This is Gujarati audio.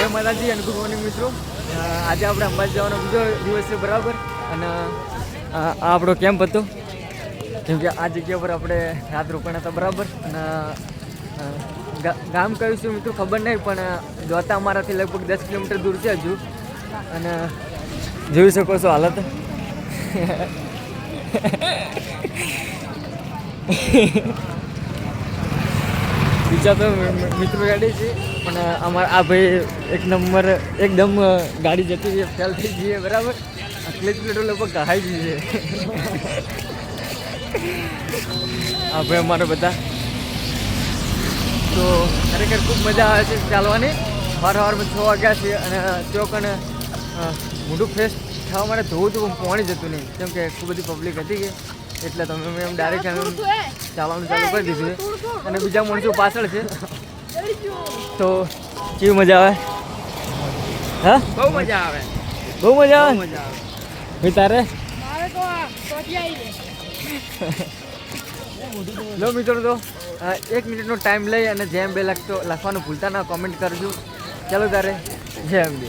જય માતાજી અને ગુડ મોર્નિંગ મિત્રો. આજે આપણે અંબાજી જવાનો બીજો દિવસ છે બરાબર. અને આ આપણો કેમ્પ હતો. કેમ કે આ જગ્યા પર આપણે રાત રોકાણા હતા બરાબર. અને ગામ કયું છું મિત્રો ખબર નહીં, પણ જોતા અમારાથી લગભગ દસ કિલોમીટર દૂર છે હજુ. અને, જોઈ શકો છો હાલત. બીજા તો મિત્રો ગાડી છે પણ અમારા આ ભાઈ એક નંબર એકદમ ગાડી જતી રહી ફેલ થઈ છે, બરાબર? ક્લેચ પ્લેટો લોકો કહાઈ ગઈ છે. આ ભાઈ અમારા બધા. તો ખરેખર ખૂબ મજા આવે છે ચાલવાની. વાર વારમાં છ વાગ્યા છે અને ચોક અને મોઢું ફ્રેશ થવા માટે ધોવું તો પાણી જતું નહીં કેમ કે ખૂબ બધી પબ્લિક હતી કે એટલે તમે મેં એમ ડાયરેક્ટ ચાલવાનું ચાલુ કરી દીધું છે. અને બીજા માણસો પાછળ છે. તો કેવી મજા આવે? હા? બહુ મજા આવે. બહુ મજા આવે? મજા આવે. ભાઈ તારે? લો મિત્રો તો એક મિનિટનો ટાઈમ લઈ અને જેમ બે લખતો લખવાનું ભૂલતા ના કોમેન્ટ કરજો. ચાલો તારે જય અંબે